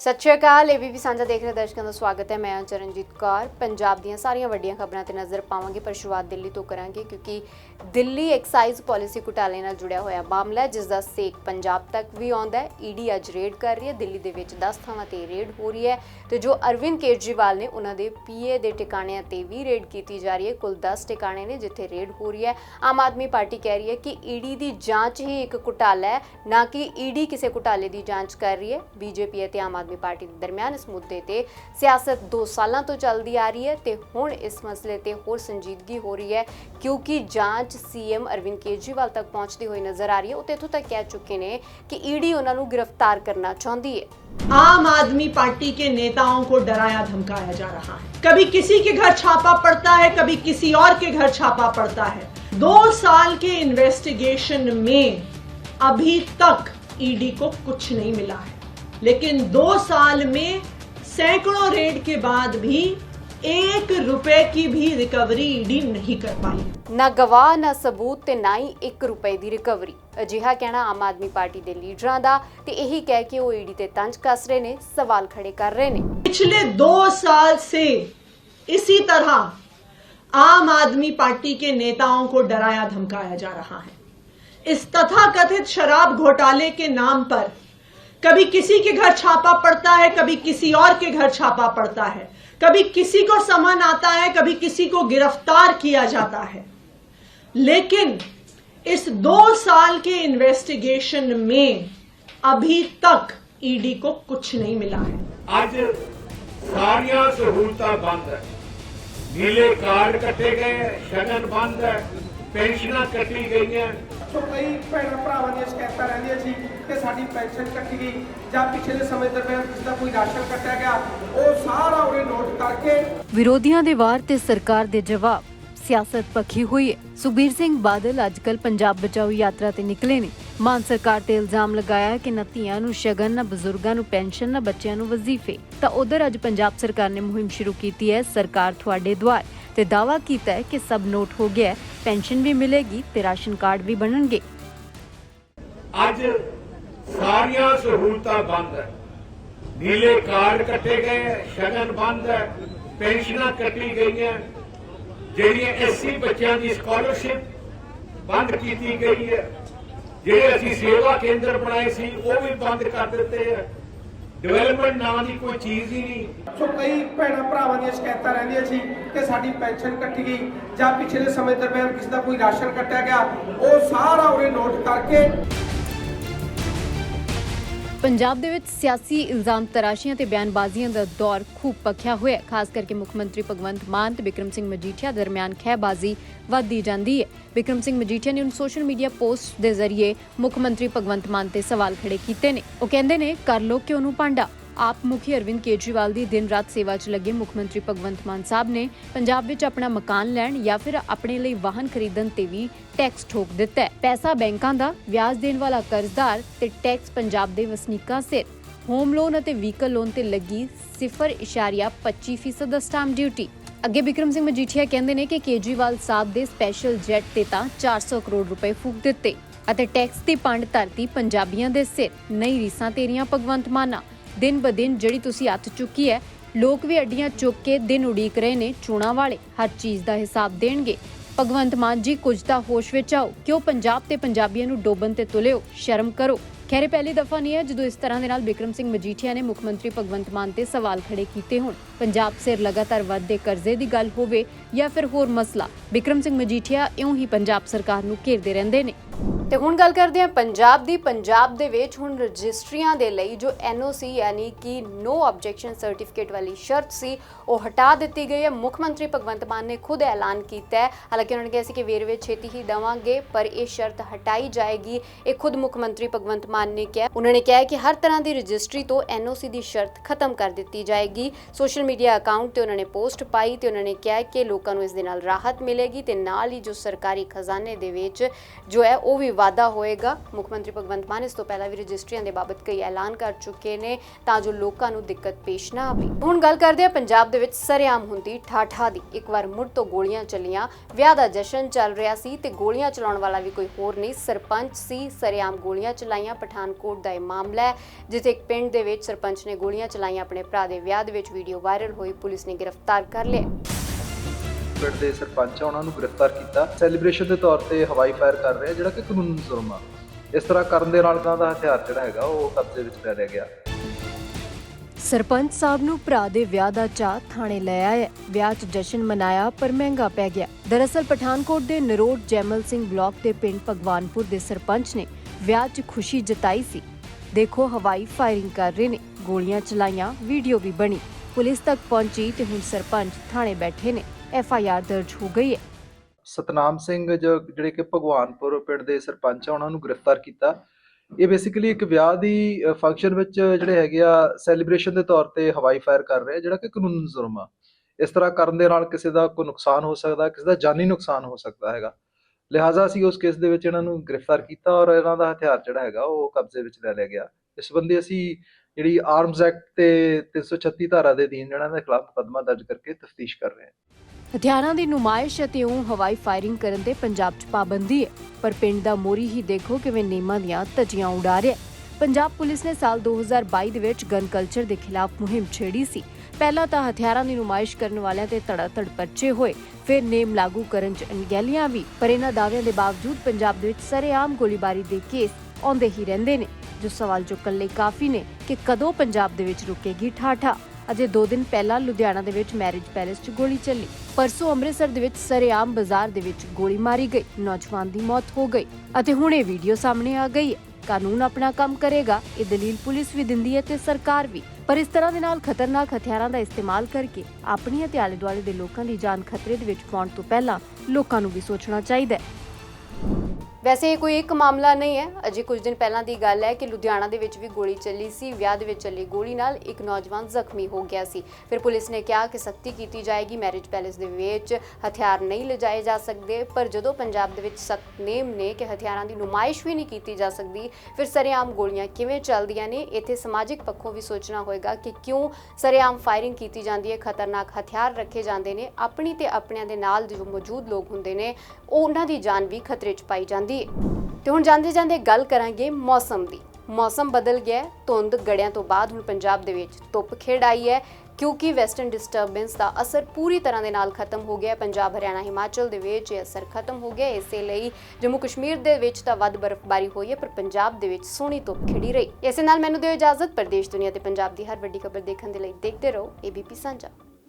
ਸਤਿ ਸ਼੍ਰੀ ਅਕਾਲ ਏਬੀਪੀ ਸਾਂਝਾ ਦੇਖ ਰਹੇ ਦਰਸ਼ਕਾਂ ਦਾ ਸਵਾਗਤ ਹੈ। ਮੈਂ ਚਰਨਜੀਤ ਕੌਰ। ਪੰਜਾਬ ਦੀਆਂ ਸਾਰੀਆਂ ਵੱਡੀਆਂ ਖਬਰਾਂ ਤੇ ਨਜ਼ਰ ਪਾਵਾਂਗੇ, ਪਰ ਸ਼ੁਰੂਆਤ ਦਿੱਲੀ ਤੋਂ ਕਰਾਂਗੇ, ਕਿਉਂਕਿ ਦਿੱਲੀ ਐਕਸਾਈਜ਼ ਪਾਲਿਸੀ ਘੁਟਾਲੇ ਨਾਲ ਜੁੜਿਆ ਹੋਇਆ ਮਾਮਲਾ ਜਿਸ ਦਾ ਸੇਕ ਪੰਜਾਬ ਤੱਕ ਵੀ ਆਉਂਦਾ ਹੈ। ਈਡੀ ਅੱਜ ਰੇਡ ਕਰ ਰਹੀ ਹੈ। ਦਿੱਲੀ ਦੇ ਵਿੱਚ 10 ਥਾਵਾਂ ਤੇ ਰੇਡ ਹੋ ਰਹੀ ਹੈ ਤੇ ਜੋ ਅਰਵਿੰਦ ਕੇਜਰੀਵਾਲ ਨੇ ਉਹਨਾਂ ਦੇ ਪੀਏ ਦੇ ਟਿਕਾਣਿਆਂ ਤੇ ਵੀ ਰੇਡ ਕੀਤੀ ਜਾ ਰਹੀ ਹੈ। ਕੁੱਲ 10 ਟਿਕਾਣੇ ਨੇ ਜਿੱਥੇ ਰੇਡ ਹੋ ਰਹੀ ਹੈ। ਆਮ ਆਦਮੀ ਪਾਰਟੀ ਕਹਿ ਰਹੀ ਹੈ ਕਿ ਈਡੀ ਦੀ ਜਾਂਚ ਹੀ ਇੱਕ ਘੁਟਾਲਾ ਹੈ। ਨਾ ਕਿ ਈਡੀ ਕਿਸੇ ਘੁਟਾਲੇ ਦੀ ਜਾਂਚ ਕਰ ਰਹੀ ਹੈ। ਬੀਜੇਪੀ ਅਤੇ ਆਮ ਆਦਮੀ ਪਾਰਟੀ ਦੇ ਦਰਮਿਆਨ ਇਸ ਮੁੱਦੇ ਤੇ ਸਿਆਸਤ 2 ਸਾਲਾਂ ਤੋਂ ਚੱਲਦੀ ਆ ਰਹੀ ਹੈ ਤੇ ਹੁਣ ਇਸ ਮਸਲੇ ਤੇ ਹੋਰ ਸੰਜੀਦਗੀ ਹੋ ਰਹੀ ਹੈ ਕਿਉਂਕਿ ਜਾਂਚ ਸੀਐਮ ਅਰਵਿੰਦ ਕੇਜਰੀਵਾਲ ਤੱਕ ਪਹੁੰਚਦੀ ਹੋਈ ਨਜ਼ਰ ਆ ਰਹੀ ਹੈ ਉਹ ਤੇ ਇੱਥੋਂ ਤੱਕ ਕਹਿ ਚੁੱਕੇ ਨੇ ਕਿ ਈਡੀ ਉਹਨਾਂ ਨੂੰ ਗ੍ਰਿਫਤਾਰ ਕਰਨਾ ਚਾਹੁੰਦੀ ਹੈ आम आदमी पार्टी के नेताओं को डराया धमकाया जा रहा है कभी किसी के घर छापा पड़ता है कभी किसी और के घर छापा पड़ता है दो साल के इन्वेस्टिगेशन में अभी तक ईडी को कुछ नहीं मिला है लेकिन दो साल में सैकड़ों रेड के बाद भी एक रुपए की भी रिकवरी ईडी नहीं कर पाई ਨਾ ਗਵਾਹ ਨਾ ਸਬੂਤ ਤੇ ਨਾ ਹੀ 1 ਰੁਪਏ ਦੀ ਰਿਕਵਰੀ ਅਜਿਹਾ ਕਹਿਣਾ ਆਮ ਆਦਮੀ ਪਾਰਟੀ ਦੇ ਲੀਡਰਾਂ ਦਾ ਤੇ ਇਹੀ ਕਹਿ ਕੇ ਉਹ ਈਡੀ ਤੇ ਤੰਜ ਕੱਸ ਰਹੇ ਨੇ ਸਵਾਲ ਖੜੇ ਕਰ ਰਹੇ ਨੇ पिछले दो साल से इसी तरह आम आदमी पार्टी के नेताओं को डराया धमकाया जा रहा है इस तथाकथित शराब घोटाले के नाम पर कभी किसी के घर छापा पड़ता है, कभी किसी और के घर छापा पड़ता है। कभी किसी को समन आता है, कभी किसी को गिरफ़्तार किया जाता है। लेकिन इस दो साल के इन्वेस्टिगेशन में अभी तक ईडी को कुछ नहीं मिला है। आज सारिया सहूलत बंद है। नीले कार्ड कटे गए, शगन बंद है, पेंशन कटी गई है। ਸੋ ਕਈ ਭੈਣਾਂ ਭਰਾਵਾਂ ਦੀਆਂ ਸ਼ਿਕਾਇਤਾਂ ਰਹਿੰਦੀਆਂ ਸੀ ਕਿ ਸਾਡੀ ਪੈਨਸ਼ਨ ਕੱਟੀ ਗਈ ਜਾਂ ਪਿਛਲੇ ਸਮੇਂ ਦਰਮਿਆਨ ਕਿਸੇ ਦਾ ਕੋਈ ਰਾਸ਼ਨ ਕੱਟਿਆ ਗਿਆ, ਉਹ ਸਾਰਾ ਉਹਨੇ ਨੋਟ ਕਰਕੇ ਵਿਰੋਧੀਆਂ ਦੇ ਵਾਰ ਤੇ ਸਰਕਾਰ ਦੇ ਜਵਾਬ। ਸਿਆਸਤ ਪੱਖੀ ਹੋਈ ਹੈ। ਸੁਖਬੀਰ ਸਿੰਘ ਬਾਦਲ ਅੱਜਕੱਲ ਪੰਜਾਬ ਬਚਾਓ ਯਾਤਰਾ ਤੇ ਨਿਕਲੇ ਨੇ। ਮਾਨ ਸਰਕਾਰ ਤੇ ਇਲਜ਼ਾਮ ਲਗਾਇਆ ਕਿ ਨਾ ਧੀਆਂ ਨੂੰ ਸ਼ਗਨ, ਨਾ ਬਜ਼ੁਰਗਾਂ ਨੂੰ ਪੈਨਸ਼ਨ, ਨਾ ਬੱਚਿਆਂ ਨੂੰ ਵਜ਼ੀਫੇ। ਤਾਂ ਉਧਰ ਅੱਜ ਪੰਜਾਬ ਸਰਕਾਰ ਨੇ ਮੁਹਿੰਮ ਸ਼ੁਰੂ ਕੀਤੀ ਹੈ ਸਰਕਾਰ ਤੁਹਾਡੇ ਦੁਆਰ ਤੇ ਦਾਅਵਾ ਕੀਤਾ ਹੈ ਕਿ ਸਭ ਨੋਟ ਹੋ ਗਿਆ ਹੈ। ਪੈਨਸ਼ਨ ਵੀ ਮਿਲੇਗੀ ਤੇ ਰਾਸ਼ਨ ਕਾਰਡ ਵੀ ਬਣਨਗੇ। ਅੱਜ ਸਾਰੀਆਂ ਸਹੂਲਤਾਂ ਬੰਦ ਹੈ। ਨੀਲੇ ਕਾਰਡ ਕੱਟੇ ਗਏ, ਸ਼ਗਨ ਬੰਦ ਹੈ, ਪੈਨਸ਼ਨਾਂ ਕੱਟੀ ਗਈਆਂ। ਜਿਹੜੀਆਂ ਐਸਸੀ ਬੱਚਿਆਂ ਦੀ ਸਕਾਲਰਸ਼ਿਪ ਬੰਦ ਕੀਤੀ ਗਈ ਹੈ, ਜਿਹੜੇ ਅਸੀਂ ਸੇਵਾ ਕੇਂਦਰ ਬਣਾਏ ਸੀ, ਉਹ ਵੀ ਬੰਦ ਕਰ ਦਿੱਤੇ ਹੈ। ਡਿਵੈਲਪਮੈਂਟ ਨਾਂ ਦੀ ਕੋਈ ਚੀਜ਼ ਹੀ ਨਹੀਂ। ਸੋ ਕਈ ਭੈਣਾਂ ਭਰਾਵਾਂ ਦੀਆਂ ਸ਼ਿਕਾਇਤਾਂ ਰਹਿੰਦੀਆਂ ਸੀ ਕਿ ਸਾਡੀ ਪੈਨਸ਼ਨ ਕੱਟੀ ਗਈ ਜਾਂ ਪਿਛਲੇ ਸਮੇਂ ਦਰਮਿਆਨ ਕਿਸੇ ਦਾ ਕੋਈ ਰਾਸ਼ਨ ਕੱਟਿਆ ਗਿਆ, ਉਹ ਸਾਰਾ ਉਹਨੇ ਨੋਟ ਕਰਕੇ ਪੰਜਾਬ ਦੇ ਵਿੱਚ ਸਿਆਸੀ ਇਲਜ਼ਾਮ ਤਰਾਸ਼ੀਆਂ ਤੇ ਬਿਆਨਬਾਜ਼ੀਆਂ ਦਾ ਦੌਰ ਖੂਬ ਪੱਖਿਆ ਹੋਇਆ ਖਾਸ ਕਰਕੇ ਮੁੱਖ ਮੰਤਰੀ ਭਗਵੰਤ ਮਾਨ ਤੇ ਬਿਕਰਮ ਸਿੰਘ ਮਜੀਠੀਆ ਦਰਮਿਆਨ ਖਹਿਬਾਜ਼ੀ ਵੱਧਦੀ ਜਾਂਦੀ ਹੈ। ਬਿਕਰਮ ਸਿੰਘ ਮਜੀਠੀਆ ਨੇ ਹੁਣ ਸੋਸ਼ਲ ਮੀਡੀਆ ਪੋਸਟ ਦੇ ਜ਼ਰੀਏ ਮੁੱਖ ਮੰਤਰੀ ਭਗਵੰਤ ਮਾਨ ਤੇ ਸਵਾਲ ਖੜੇ ਕੀਤੇ ਨੇ। ਉਹ ਕਹਿੰਦੇ ਨੇ, ਕਰ ਲੋ ਕਿਉਂ ਨੂੰ ਪਾਂਡਾ ਆਪ ਮੁਖੀ ਅਰਵਿੰਦ ਕੇਜਰੀਵਾਲ ਦੀ ਦਿਨ ਰਾਤ ਸੇਵਾ 'ਚ ਲੱਗੇ ਮੁੱਖ ਮੰਤਰੀ ਭਗਵੰਤ ਮਾਨ ਸਾਹਿਬ ਨੇ ਪੰਜਾਬ ਵਿੱਚ ਆਪਣਾ ਮਕਾਨ ਲੈਣ ਜਾਂ ਫਿਰ ਆਪਣੇ ਲਈ ਵਾਹਨ ਖਰੀਦਣ ਤੇ ਵੀ ਟੈਕਸ ਠੋਕ ਦਿੱਤਾ ਹੈ। ਪੈਸਾ ਬੈਂਕਾਂ ਦਾ, ਵਿਆਜ ਦੇਣ ਵਾਲਾ ਕਰਜ਼ਦਾਰ ਤੇ ਟੈਕਸ ਪੰਜਾਬ ਦੇ ਵਸਨੀਕਾਂ ਸਿਰ। ਹੋਮ ਲੋਨ ਅਤੇ ਵਹੀਕਲ ਲੋਨ ਤੇ ਲੱਗੀ 0.25% ਦਾ ਸਟੈਂਪ ਡਿਊਟੀ ਅੱਗੇ ਬਿਕਰਮ ਸਿੰਘ ਮਜੀਠੀਆ ਕਹਿੰਦੇ ਨੇ ਕਿ ਕੇਜਰੀਵਾਲ ਸਾਹਿਬ ਦੇ ਸਪੈਸ਼ਲ ਜੈਟ ਤੇ ਤਾਂ 400 ਕਰੋੜ ਰੁਪਏ ਫੂਕ ਦਿੱਤੇ ਅਤੇ ਟੈਕਸ ਦੀ ਪੰਡ ਧਰਤੀ ਪੰਜਾਬੀਆਂ ਦੇ ਸਿਰ। ਨਹੀਂ ਰੀਸਾਂ ਤੇਰੀਆਂ ਭਗਵੰਤ ਮਾਨਾ। ਦਿਨ ਬ ਜਿਹੜੀ ਤੁਸੀਂ ਹੱਥ ਚੁੱਕੀ ਹੈ, ਲੋਕ ਵੀ ਅੱਡੀਆਂ ਚੁੱਕ ਕੇ ਦਿਨ ਉਡੀਕ ਰਹੇ ਨੇ ਚੋਣਾਂ ਵਾਲੇ, ਹਰ ਚੀਜ਼ ਦਾ ਹਿਸਾਬ ਦੇਣਗੇ। ਭਗਵੰਤ ਮਾਨ ਜੀ, ਕੁਝ ਤਾਂ ਹੋਸ਼ ਵਿੱਚ ਆਓ, ਕਿਉਂ ਪੰਜਾਬ ਤੇ ਪੰਜਾਬੀਆਂ ਨੂੰ ਡੋਬਨ ਤੇ ਤੁਲਿਓ, ਸ਼ਰਮ ਕਰੋ। ਖੈਰੇ ਪਹਿਲੀ ਦਫਾ ਨਹੀਂ ਹੈ ਜਦੋਂ ਇਸ ਤਰ੍ਹਾਂ ਦੇ ਨਾਲ ਬਿਕਰਮ ਸਿੰਘ ਮਜੀਠੀਆ ਨੇ ਮੁੱਖ ਮੰਤਰੀ ਭਗਵੰਤ ਮਾਨ ਤੇ ਸਵਾਲ ਖੜੇ ਕੀਤੇ ਹੋਣ। ਪੰਜਾਬ ਸਿਰ ਲਗਾਤਾਰ ਵੱਧਦੇ ਕਰਜ਼ੇ ਦੀ ਗੱਲ ਹੋਵੇ ਜਾਂ ਫਿਰ ਹੋਰ ਮਸਲਾ, ਬਿਕਰਮ ਸਿੰਘ ਮਜੀਠੀਆ ਇਉਂ ਹੀ ਪੰਜਾਬ ਸਰਕਾਰ ਨੂੰ ਘੇਰਦੇ ਰਹਿੰਦੇ ਨੇ। ਤੇ ਹੁਣ ਗੱਲ ਕਰਦੇ ਹਾਂ ਪੰਜਾਬ ਦੀ। ਪੰਜਾਬ ਦੇ ਵਿੱਚ ਹੁਣ ਰਜਿਸਟਰੀਆਂ ਦੇ ਲਈ ਜੋ ਐਨਓਸੀ ਯਾਨੀ ਕਿ ਨੋ ਆਬਜੈਕਸ਼ਨ ਸਰਟੀਫਿਕੇਟ ਵਾਲੀ ਸ਼ਰਤ ਸੀ, ਉਹ ਹਟਾ ਦਿੱਤੀ ਗਈ ਹੈ। ਮੁੱਖ ਮੰਤਰੀ ਭਗਵੰਤ ਮਾਨ ਨੇ ਖੁਦ ਐਲਾਨ ਕੀਤਾ ਹੈ। ਹਾਲਾਂਕਿ ਉਹਨਾਂ ਨੇ ਕਿਹਾ ਸੀ ਕਿ ਵੇਰਵੇ ਛੇਤੀ ਹੀ ਦੇਵਾਂਗੇ, ਪਰ ਇਹ ਸ਼ਰਤ ਹਟਾਈ ਜਾਏਗੀ। ਇਹ ਖੁਦ ਮੁੱਖ ਮੰਤਰੀ ਭਗਵੰਤ ਮਾਨ ਨੇ ਕਿਹਾ। ਉਹਨਾਂ ਨੇ ਕਿਹਾ ਕਿ ਹਰ ਤਰ੍ਹਾਂ ਦੀ ਰਜਿਸਟਰੀ ਤੋਂ ਐਨਓਸੀ ਦੀ ਸ਼ਰਤ ਖਤਮ ਕਰ ਦਿੱਤੀ ਜਾਏਗੀ। ਸੋਸ਼ਲ ਮੀਡੀਆ ਅਕਾਊਂਟ ਤੇ ਉਹਨਾਂ ਨੇ ਪੋਸਟ ਪਾਈ ਤੇ ਉਹਨਾਂ ਨੇ ਕਿਹਾ ਕਿ ਲੋਕਾਂ ਨੂੰ ਇਸ ਦੇ ਨਾਲ ਰਾਹਤ ਮਿਲੇਗੀ ਤੇ ਨਾਲ ਹੀ ਜੋ ਸਰਕਾਰੀ ਖਜ਼ਾਨੇ ਦੇ ਵਿੱਚ ਜੋ ਹੈ, ਉਹ ਵੀ ਵਾਧਾ ਹੋਏਗਾ। ਮੁੱਖ ਮੰਤਰੀ ਭਗਵੰਤ ਮਾਨ ਇਸ ਤੋਂ ਪਹਿਲਾਂ ਵੀ ਰਜਿਸਟਰੀਆਂ ਦੇ ਬਾਬਤ ਕਈ ਐਲਾਨ ਕਰ ਚੁੱਕੇ ਨੇ ਤਾਂ ਜੋ ਲੋਕਾਂ ਨੂੰ ਦਿੱਕਤ ਪੇਸ਼ ਨਾ ਆਵੇ। ਹੁਣ ਗੱਲ ਕਰਦੇ ਹਾਂ ਪੰਜਾਬ ਦੇ ਵਿੱਚ ਸਰੇਆਮ ਹੁੰਦੀ ਠਾਠਾ ਦੀ। ਇੱਕ ਵਾਰ ਮੁੜ ਤੋਂ ਗੋਲੀਆਂ ਚੱਲੀਆਂ। ਵਿਆਹ ਦਾ ਜਸ਼ਨ ਚੱਲ ਰਿਹਾ ਸੀ ਤੇ ਗੋਲੀਆਂ ਚਲਾਉਣ ਵਾਲਾ ਵੀ ਕੋਈ ਹੋਰ ਨਹੀਂ। ਸਰਪੰਚ ਸੀ, ਸਰੇਆਮ ਗੋਲੀਆਂ ਚਲਾਈਆਂ। ਪਠਾਨਕੋਟ ਦਾ ਇਹ ਮਾਮਲਾ ਹੈ, ਜਿੱਥੇ ਇੱਕ ਪਿੰਡ ਦੇ ਵਿੱਚ ਸਰਪੰਚ ਨੇ ਗੋਲੀਆਂ ਚਲਾਈਆਂ। ਆਪਣੇ ਭਰਾ ਦੇ ਵਿਆਹ ਦੇ ਵਿੱਚ ਵੀਡੀਓ ਵਾਇਰਲ ਹੋਈ। ਪੁਲਿਸ ਨੇ ਗ੍ਰਿਫਤਾਰ ਕਰ ਲਿਆ। ਪਿੰਡ ਦੇ ਸਰਪੰਚ ਆ, ਉਹਨਾਂ ਨੂੰ ਗ੍ਰਿਫਤਾਰ ਕੀਤਾ। ਸੈਲੀਬ੍ਰੇਸ਼ਨ ਦੇ ਤੌਰ ਤੇ ਹਵਾਈ ਫਾਇਰ ਕਰ ਰਹੇ, ਜਿਹੜਾ ਕਿ ਕਾਨੂੰਨ ਜ਼ੁਰਮ ਆ। ਇਸ ਤਰ੍ਹਾਂ ਕਰਨ ਦੇ ਨਾਲ ਉਹਨਾਂ ਦਾ ਹਥਿਆਰ ਜਿਹੜਾ ਹੈਗਾ, ਉਹ ਕਬਜ਼ੇ ਵਿੱਚ ਲੈ ਲਿਆ ਗਿਆ। ਸਰਪੰਚ ਸਾਹਿਬ ਨੂੰ ਭਰਾ ਦੇ ਵਿਆਹ ਦਾ ਚਾਹ ਥਾਣੇ ਲੈ ਆਇਆ ਵਿਆਹ 'ਚ ਜਸ਼ਨ ਮਨਾਇਆ, ਪਰ ਮਹਿੰਗਾ ਪੈ ਗਿਆ। ਦਰਅਸਲ ਪਠਾਨਕੋਟ ਦੇ ਨਰੋਟ ਜੈਮਲ ਸਿੰਘ ਬਲਾਕ ਦੇ ਪਿੰਡ ਭਗਵਾਨਪੁਰ ਦੇ ਸਰਪੰਚ ਨੇ ਵਿਆਹ 'ਚ ਖੁਸ਼ੀ ਜਤਾਈ ਸੀ। ਦੇਖੋ, ਹਵਾਈ ਫਾਇਰਿੰਗ ਕਰ ਰਹੇ ਨੇ। ਗੋਲੀਆਂ ਚਲਾਈਆਂ, ਵੀਡੀਓ ਵੀ ਬਣੀ। ਪੁਲਿਸ ਤੱਕ ਪਹੁੰਚੀ ਤੇ ਹੁਣ ਸਰਪੰਚ ਥਾਣੇ ਬੈਠੇ ਨੇ। ਐਫ ਆਈ ਆਰ ਦਰਜ ਹੋ ਗਈ ਹੈ। ਸਤਨਾਮ ਸਿੰਘ ਜਿਹੜੇ ਕਿ ਭਗਵਾਨਪੁਰ ਪਿੰਡ ਦੇ ਸਰਪੰਚ ਆ, ਉਹਨਾਂ ਨੂੰ ਗ੍ਰਿਫਤਾਰ ਕੀਤਾ। ਇਹ ਬੇਸਿਕਲੀ ਇੱਕ ਵਿਆਹ ਦੀ ਫੰਕਸ਼ਨ ਵਿੱਚ ਜਿਹੜੇ ਹੈਗੇ ਆ ਸੈਲੀਬ੍ਰੇਸ਼ਨ ਦੇ ਤੌਰ ਤੇ ਹਵਾਈ ਫਾਇਰ ਕਰ ਰਹੇ ਜਿਹੜਾ ਕਿ ਕਾਨੂੰਨ ਜ਼ੁਰਮ ਆ। ਇਸ ਤਰ੍ਹਾਂ ਕਰਨ ਦੇ ਨਾਲ ਕਿਸੇ ਦਾ ਕੋਈ ਨੁਕਸਾਨ ਹੋ ਸਕਦਾ, ਕਿਸੇ ਦਾ ਜਾਨੀ ਨੁਕਸਾਨ ਹੋ ਸਕਦਾ ਹੈਗਾ। ਲਿਹਾਜ਼ਾ ਅਸੀਂ ਉਸ ਕੇਸ ਦੇ ਵਿੱਚ ਇਹਨਾਂ ਨੂੰ ਗ੍ਰਿਫਤਾਰ ਕੀਤਾ ਔਰ ਇਹਨਾਂ ਦਾ ਹਥਿਆਰ ਜਿਹੜਾ ਹੈਗਾ, ਉਹ ਕਬਜ਼ੇ ਵਿੱਚ ਲੈ ਲਿਆ ਗਿਆ। ਇਸ ਸੰਬੰਧੀ ਅਸੀਂ ਜਿਹੜੀ ਆਰਮਸ ਐਕਟ ਤੇ 336 ਧਾਰਾ ਦੇ ਅਧੀਨ ਜਿਹੜਾ ਇਹਨਾਂ ਦੇ ਖਿਲਾਫ ਮੁਕੱਦਮਾ ਦਰਜ ਕਰਕੇ ਤਫਤੀਸ਼ ਕਰ ਰਹੇ ਹਾਂ। ਹਥਿਆਰਾਂ ਦੀ ਨੁਮਾਇਸ਼ ਅਤੇ ਉਹ ਹਵਾਈ ਫਾਇਰਿੰਗ ਕਰਨ ਤੇ ਪੰਜਾਬ 'ਚ ਪਾਬੰਦੀ ਹੈ। ਪਰ ਪਿੰਡ ਦਾ ਮੋਰੀ ਹੀ ਦੇਖੋ ਕਿਵੇਂ ਨਿਯਮਾਂ ਦੀਆਂ ਧੱਜੀਆਂ ਉਡਾ ਰਿਹਾ ਪੰਜਾਬ ਪੁਲਿਸ ਨੇ ਸਾਲ 2022 ਦੇ ਵਿੱਚ ਗਨ ਕਲਚਰ ਦੇ ਖਿਲਾਫ ਮੁਹਿੰਮ ਛੇੜੀ ਸੀ। ਪਹਿਲਾਂ ਤਾਂ ਹਥਿਆਰਾਂ ਦੀ ਨੁਮਾਇਸ਼ ਕਰਨ ਵਾਲਿਆਂ ਤੇ ਧੜਾ-ਧੜ ਪਰਚੇ ਹੋਏ, ਫਿਰ ਨੇਮ ਲਾਗੂ ਕਰਨ 'ਚ ਅਣਗਹਿਲੀਆਂ ਵੀ। ਪਰ ਇਹਨਾਂ ਦਾਅਵਿਆਂ ਦੇ ਬਾਵਜੂਦ ਪੰਜਾਬ ਦੇ ਵਿੱਚ ਸਰੇਆਮ ਗੋਲੀਬਾਰੀ ਦੇ ਕੇਸ ਆਉਂਦੇ ਹੀ ਰਹਿੰਦੇ ਨੇ, ਜੋ ਸਵਾਲ ਚੁੱਕਣ ਲਈ ਕਾਫੀ ਨੇ ਕਿ ਕਦੋਂ ਪੰਜਾਬ ਦੇ ਵਿੱਚ ਰੁਕੇਗੀ ਠਾਠਾ। ਅਜੇ 2 ਦਿਨ ਪਹਿਲਾਂ ਲੁਧਿਆਣਾ ਦੇ ਵਿੱਚ ਮੈਰਿਜ ਪੈਲੇਸ 'ਚ ਗੋਲੀ ਚੱਲੀ। ਪਰਸੋਂ ਅੰਮ੍ਰਿਤਸਰ ਦੇ ਵਿੱਚ ਸਰੇਆਮ ਬਾਜ਼ਾਰ ਦੇ ਵਿੱਚ ਗੋਲੀ ਮਾਰੀ ਗਈ। ਨੌਜਵਾਨ ਦੀ ਮੌਤ ਹੋ ਗਈ। ਅਤੇ ਹੁਣ ਇਹ ਵੀਡੀਓ ਸਾਹਮਣੇ ਆ ਗਈ ਹੈ। ਕਾਨੂੰਨ ਆਪਣਾ ਕੰਮ ਕਰੇਗਾ। ਇਹ ਦਲੀਲ ਪੁਲਿਸ ਵੀ ਦਿੰਦੀ ਹੈ ਤੇ ਸਰਕਾਰ ਵੀ। ਪਰ ਇਸ ਤਰ੍ਹਾਂ ਦੇ ਨਾਲ ਖਤਰਨਾਕ ਹਥਿਆਰਾਂ ਦਾ ਇਸਤੇਮਾਲ ਕਰਕੇ ਆਪਣੀ ਅਤੇ ਆਲੇ ਦੁਆਲੇ ਦੇ ਲੋਕਾਂ ਦੀ ਜਾਨ ਖਤਰੇ ਦੇ ਵਿੱਚ ਪਾਉਣ ਤੋਂ ਪਹਿਲਾਂ ਲੋਕਾਂ ਨੂੰ ਵੀ ਸੋਚਣਾ ਚਾਹੀਦਾ ਹੈ। ਵੈਸੇ ਇਹ ਕੋਈ ਇੱਕ ਮਾਮਲਾ ਨਹੀਂ ਹੈ। ਅਜੇ ਕੁਝ ਦਿਨ ਪਹਿਲਾਂ ਦੀ ਗੱਲ ਹੈ ਕਿ ਲੁਧਿਆਣਾ ਦੇ ਵਿੱਚ ਵੀ ਗੋਲੀ ਚੱਲੀ ਸੀ, ਵਿਆਹ ਦੇ ਵਿੱਚ ਚੱਲੀ ਗੋਲੀ ਨਾਲ ਇੱਕ ਨੌਜਵਾਨ ਜ਼ਖਮੀ ਹੋ ਗਿਆ ਸੀ। ਫਿਰ ਪੁਲਿਸ ਨੇ ਕਿਹਾ ਕਿ ਸਖਤੀ ਕੀਤੀ ਜਾਏਗੀ, ਮੈਰਿਜ ਪੈਲੇਸ ਦੇ ਵਿੱਚ ਹਥਿਆਰ ਨਹੀਂ ਲਿਜਾਏ ਜਾ ਸਕਦੇ। ਪਰ ਜਦੋਂ ਪੰਜਾਬ ਦੇ ਵਿੱਚ ਸਖਤ ਨੇਮ ਨੇ ਕਿ ਹਥਿਆਰਾਂ ਦੀ ਨੁਮਾਇਸ਼ ਵੀ ਨਹੀਂ ਕੀਤੀ ਜਾ ਸਕਦੀ, ਫਿਰ ਸਰੇਆਮ ਗੋਲੀਆਂ ਕਿਵੇਂ ਚੱਲਦੀਆਂ ਨੇ, ਇੱਥੇ ਸਮਾਜਿਕ ਪੱਖੋਂ ਵੀ ਸੋਚਣਾ ਹੋਏਗਾ ਕਿ ਕਿਉਂ ਸਰੇਆਮ ਫਾਇਰਿੰਗ ਕੀਤੀ ਜਾਂਦੀ ਹੈ। ਖਤਰਨਾਕ ਹਥਿਆਰ ਰੱਖੇ ਜਾਂਦੇ ਨੇ, ਆਪਣੀ ਤੇ ਆਪਣਿਆਂ ਦੇ ਨਾਲ ਜੋ ਮੌਜੂਦ ਲੋਕ ਹੁੰਦੇ ਨੇ, ਉਹਨਾਂ ਦੀ ਜਾਨ ਵੀ ਖਤਰੇ 'ਚ ਪਾਈ ਜਾਂਦੀ ਹੈ ਤੇ ਹੁਣ ਜਾਂਦੇ ਜਾਂਦੇ ਗੱਲ ਕਰਾਂਗੇ ਮੌਸਮ ਦੀ। ਮੌਸਮ ਬਦਲ ਗਿਆ ਹੈ ਧੁੰਦ ਗੜਿਆਂ ਤੋਂ ਬਾਅਦ ਹੁਣ ਪੰਜਾਬ ਦੇ ਵਿੱਚ ਧੁੱਪ ਖਿੜ ਆਈ ਹੈ, ਕਿਉਂਕਿ ਵੈਸਟਰਨ ਡਿਸਟਰਬੈਂਸ ਦਾ ਅਸਰ ਪੂਰੀ ਤਰ੍ਹਾਂ ਦੇ ਨਾਲ ਖਤਮ ਹੋ ਗਿਆ ਪੰਜਾਬ, ਹਰਿਆਣਾ, ਹਿਮਾਚਲ ਦੇ ਵਿੱਚ ਇਹ ਅਸਰ ਖਤਮ ਹੋ ਗਿਆ। ਇਸੇ ਲਈ ਜੰਮੂ ਕਸ਼ਮੀਰ ਦੇ ਵਿੱਚ ਤਾਂ ਵੱਧ ਬਰਫ਼ਬਾਰੀ ਹੋਈ ਹੈ, ਪਰ ਪੰਜਾਬ ਦੇ ਵਿੱਚ ਸੋਹਣੀ ਧੁੱਪ ਖਿੜੀ ਰਹੀ। ਇਸੇ ਨਾਲ ਮੈਨੂੰ ਦਿਓ ਇਜਾਜ਼ਤ। ਪ੍ਰਦੇਸ਼, ਦੁਨੀਆ ਤੇ ਪੰਜਾਬ ਦੀ ਹਰ ਵੱਡੀ ਖਬਰ ਦੇਖਣ ਦੇ ਲਈ ਦੇਖਦੇ ਰਹੋ। ਏਬੀਪੀ ਸਾਂਝਾ।